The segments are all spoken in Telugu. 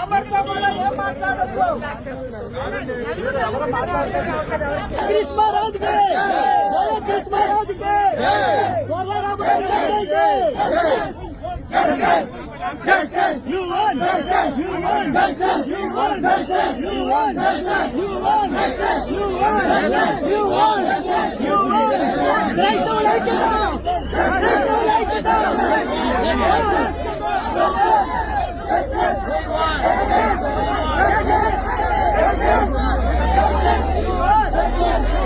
ఎవరితో కూడా ఏం మాట్లాడొద్దు. కృష్ణ రాజుకే. బోలో కృష్ణ రాజుకే. బోలో రామకృష్ణకే. You won! You won! You won! You won! You won! You won! You won! You won! Let's go!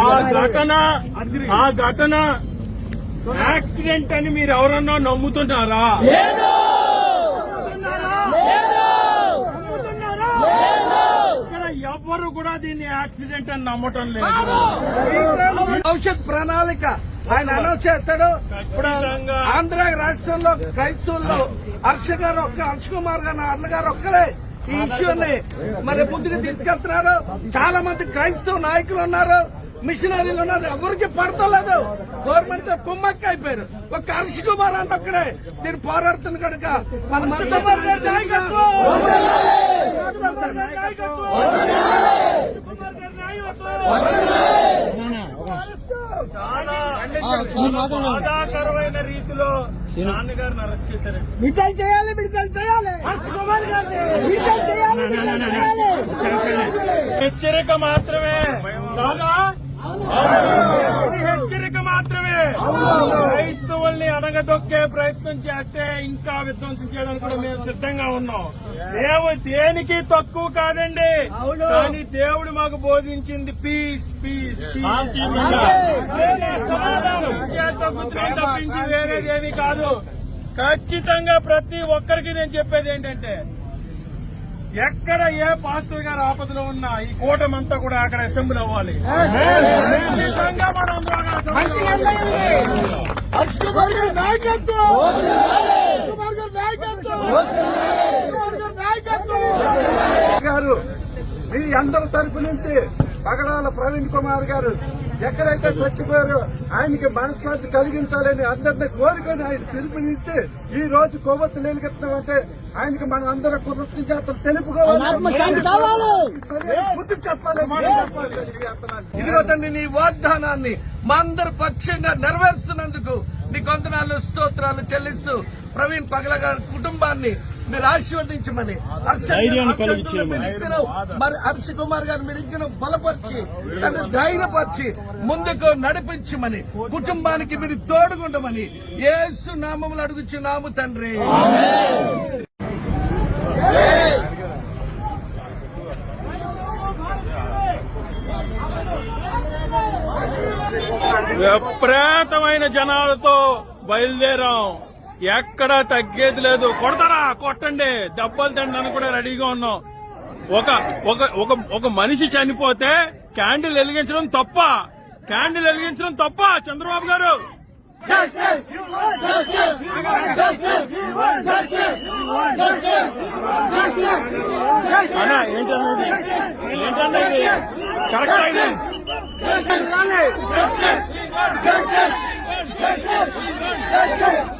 ఆ ఘటన ఆ ఘటన యాక్సిడెంట్ అని మీరు ఎవరన్నా నమ్ముతున్నారా? ఇక్కడ ఎవరు కూడా దీన్ని యాక్సిడెంట్ అని నమ్మటం లేదు. భవిష్యత్ ప్రణాళిక. ఆయన అనౌన్స్ చేస్తాడు. ఇప్పుడు. ఆంధ్ర రాష్ట్రంలో క్రైస్తవుల్లో హర్ష గారు ఒక్క హర్ష కుమార్ గారు అన్నగారు ఒక్కరే. ఈ ఇష్యూని మరి ముందుకు తీసుకెళ్తున్నారు. చాలా మంది క్రైస్తవ నాయకులు ఉన్నారు మిషనరీలు ఉన్నారు. ఎవరికి పడతలేదు. గవర్నమెంట్తో కుమ్మక్క అయిపోయారు. ఒక హర్ష కుమార్ అంటే ఒక్కడే. దీన్ని పోరాడుతుంది కనుక మన. చాలా బాధాకరమైన రీతిలో విడుదల చేయాలి విడుదల చేయాలి. విడుదల చేయాలి విడుదల చేయాలి. హెచ్చరిక మాత్రమే. కాదా? ఇది హెచ్చరిక మాత్రమే క్రైస్తవుల్ని అనగదొక్కే ప్రయత్నం చేస్తే ఇంకా విధ్వంసం చేయడానికి కూడా మేము సిద్ధంగా ఉన్నాం. దేవుడు దేనికి తక్కువ కాదండి. కానీ దేవుడు మాకు బోధించింది పీస్ పీస్ తప్పించి వేరేదేమీ కాదు. ఖచ్చితంగా ప్రతి ఒక్కరికి నేను చెప్పేది ఏంటంటే ఎక్కడ ఏ పాస్టర్ గారు ఆపదలో ఉన్నా ఈ కూటమంతా కూడా అక్కడ అసెంబ్లీ అవ్వాలి. మీ అందరి తరపు నుంచి పగడాల ప్రవీణ్ కుమార్ గారు ఎక్కడైతే చచ్చిపోయారో ఆయనకి మనశ్శాంతి కలిగించాలని అందరినీ కోరుకొని ఆయన పిలుపునిచ్చి ఈ రోజు కొవ్వొత్తు నిలకెత్తామంటే ఆయనకి మన అందరూ కృతజ్ఞతలు తెలుపుకోవాలి. ఆత్మశాంతి కావాలి. సరైన బుద్ధి చెప్పాలి ఇదిగో తండ్రి నీ వాగ్దానాన్ని మా అందరి పక్షంగా నెరవేరుస్తున్నందుకు నీ కొందనాలు స్తోత్రాలు చెల్లిస్తూ ప్రవీణ్ పగల గారి కుటుంబాన్ని మీరు ఆశీర్వదించమని. మరి హర్ష కుమార్ గారు మీరు ఇంకా బలపరిచి తను ధైర్యపరిచి ముందుకు నడిపించమని కుటుంబానికి మీరు తోడుగుండమని ఏసు నామములు అడుగుచున్నాము తండ్రి. విప్రేతమైన జనాలతో బయలుదేరాం. ఎక్కడా తగ్గేది లేదు కొడతారా కొట్టండి దెబ్బలు తినడానికి కూడా రెడీగా ఉన్నాం ఒక ఒక ఒక మనిషి చనిపోతే క్యాండిల్ వెలిగించడం తప్ప క్యాండిల్ వెలిగించడం తప్ప చంద్రబాబు గారు అన్నా ఏంటన్నది కరెక్ట్ అయింది జస్టిస్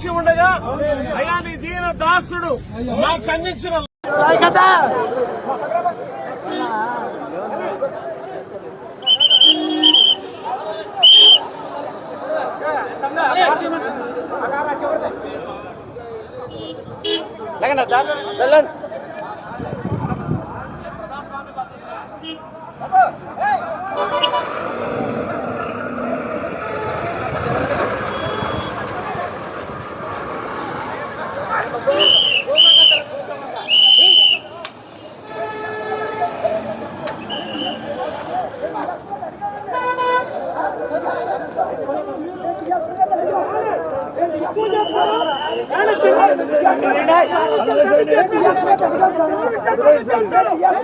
వేచి ఉండగా అయ్యా నీ దీన దాసుడు నాకు అందించిన Hey!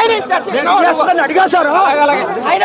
ఆయన అడిగా సార్ ఆయన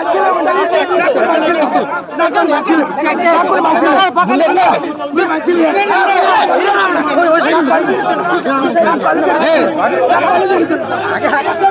না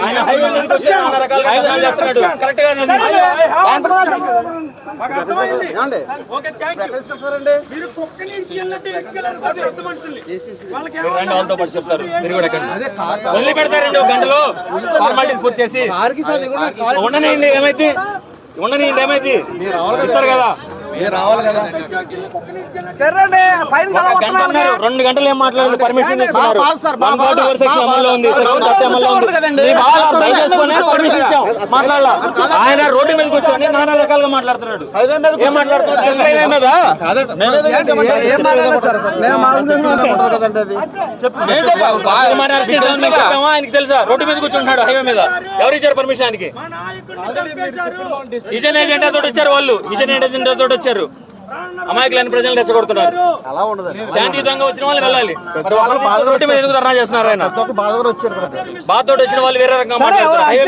ఆయన హైవే రకాలుగా ఒక గంటలో ఫార్మాలిటీస్ పూర్తి చేసి ఉండనండి ఏమైతే ఉండనండి ఏమైతే ఇస్తారు కదా. రావాలి కదా? రెండు గంటలు ఏం మాట్లాడారు పర్మిషన్ తీసుకున్నారు బాధ సార్, వన్ బాధ. ఫార్టీ ఫోర్ సెక్షన్ అమల్లో ఉంది. సెక్షన్ అమల్లో పర్మిషన్ ఇచ్చాం. మాట్లాడాల? ఆయన రోడ్డు మీదకి వచ్చి నానా రకాలుగా మాట్లాడుతున్నాడు. ఏం మాట్లాడుతున్నాడు? ఆయనకి తెలుసా? రోడ్డు మీద కూర్చుంటున్నాడు హైవే మీద. ఎవరు ఇచ్చారు పర్మిషన్ ఆయనకి? విజన్ ఏజెండా తోటి వచ్చారు వాళ్ళు. విజన్ ఏజెండా తోటి వచ్చారు అమాయకులైన ప్రజలు రెచ్చగొడుతున్నారు. శాంతియుతంగా వచ్చిన వాళ్ళు వెళ్ళాలి. రోడ్డు మీద ఎందుకు ధర్నా చేస్తున్నారు ఆయన? బాధతో వచ్చిన వాళ్ళు వేరే రకంగా మాట్లాడుతున్నారు. హైవే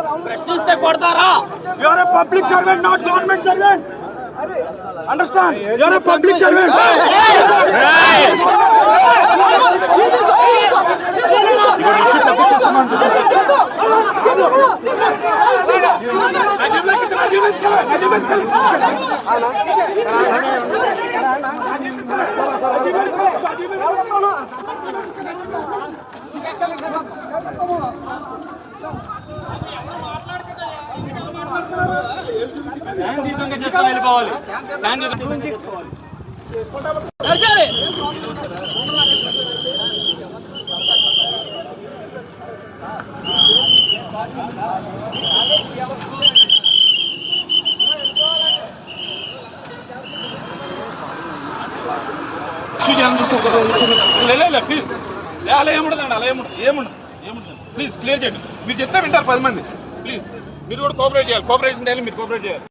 బాబు ప్రశ్నిస్తే కొడతారా? Your public servant not government servant understand your public servant వెళ్ళిపోవాలి శాంతియుతంగా ప్లీజ్ అలా ఏముండదండి అలా ఏముండదు ఏముండదు ఏముండదు. ప్లీజ్ క్లియర్ చేయండి. మీరు చెప్తే వింటారు పది మంది. ప్లీజ్ మీరు కూడా కోఆపరేట్ చేయాలి. కోఆపరేషన్ చేయాలి మీరు కోఆపరేట్ చేయాలి.